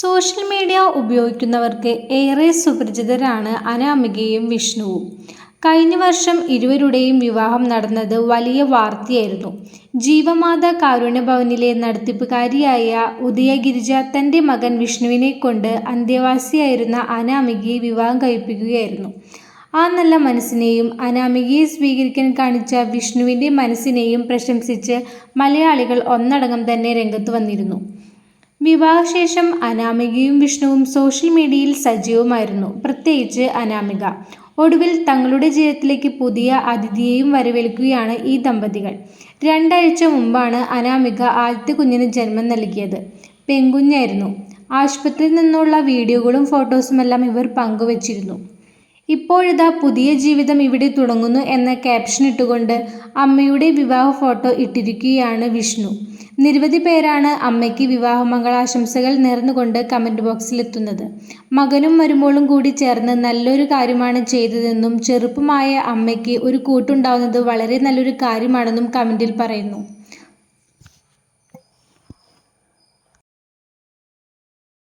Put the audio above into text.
Social media ഉപയോഗിക്കുന്നവർക്ക് ഏറെ സുപരിചിതരാണ് അനാമികയും വിഷ്ണുവും. കഴിഞ്ഞ വർഷം ഇരുവരുടെയും വിവാഹം നടന്നത് വലിയ വാർത്തയായിരുന്നു. ജീവമാത കാരുണ്യഭവനിലെ നടത്തിപ്പുകാരിയായ ഉദയഗിരിജ തന്റെ മകൻ വിഷ്ണുവിനെ കൊണ്ട് അന്തേവാസിയായിരുന്ന അനാമികയെ വിവാഹം കഴിപ്പിക്കുകയായിരുന്നു. ആ നല്ല മനസ്സിനെയും അനാമികയെ സ്വീകരിക്കാൻ കാണിച്ച വിഷ്ണുവിന്റെ മനസ്സിനെയും പ്രശംസിച്ച് മലയാളികൾ ഒന്നടങ്കം തന്നെ രംഗത്ത് വന്നിരുന്നു. വിവാഹശേഷം അനാമികയും വിഷ്ണുവും സോഷ്യൽ മീഡിയയിൽ സജീവമായിരുന്നു. പ്രത്യേകിച്ച് അനാമിക. ഒടുവിൽ തങ്ങളുടെ ജീവിതത്തിലേക്ക് പുതിയ അതിഥിയെയും വരവേൽക്കുകയാണ് ഈ ദമ്പതികൾ. രണ്ടാഴ്ച മുമ്പാണ് അനാമിക ആദ്യത്തെ കുഞ്ഞിന് ജന്മം നൽകിയത്. പെൺകുഞ്ഞായിരുന്നു. ആശുപത്രിയിൽ നിന്നുള്ള വീഡിയോകളും ഫോട്ടോസുമെല്ലാം ഇവർ പങ്കുവച്ചിരുന്നു. ഇപ്പോഴിതാ പുതിയ ജീവിതം ഇവിടെ തുടങ്ങുന്നു എന്ന ക്യാപ്ഷൻ ഇട്ടുകൊണ്ട് അമ്മയുടെ വിവാഹ ഫോട്ടോ ഇട്ടിരിക്കുകയാണ് വിഷ്ണു. നിരവധി പേരാണ് അമ്മയ്ക്ക് വിവാഹ മംഗളാശംസകൾ നേർന്നുകൊണ്ട് കമന്റ് ബോക്സിലെത്തുന്നത്. മകനും മരുമോളും കൂടി ചേർന്ന് നല്ലൊരു കാര്യമാണ് ചെയ്തതെന്നും ചെറുപ്പമായ അമ്മയ്ക്ക് ഒരു കൂട്ടുണ്ടാവുന്നത് വളരെ നല്ലൊരു കാര്യമാണെന്നും കമന്റിൽ പറയുന്നു.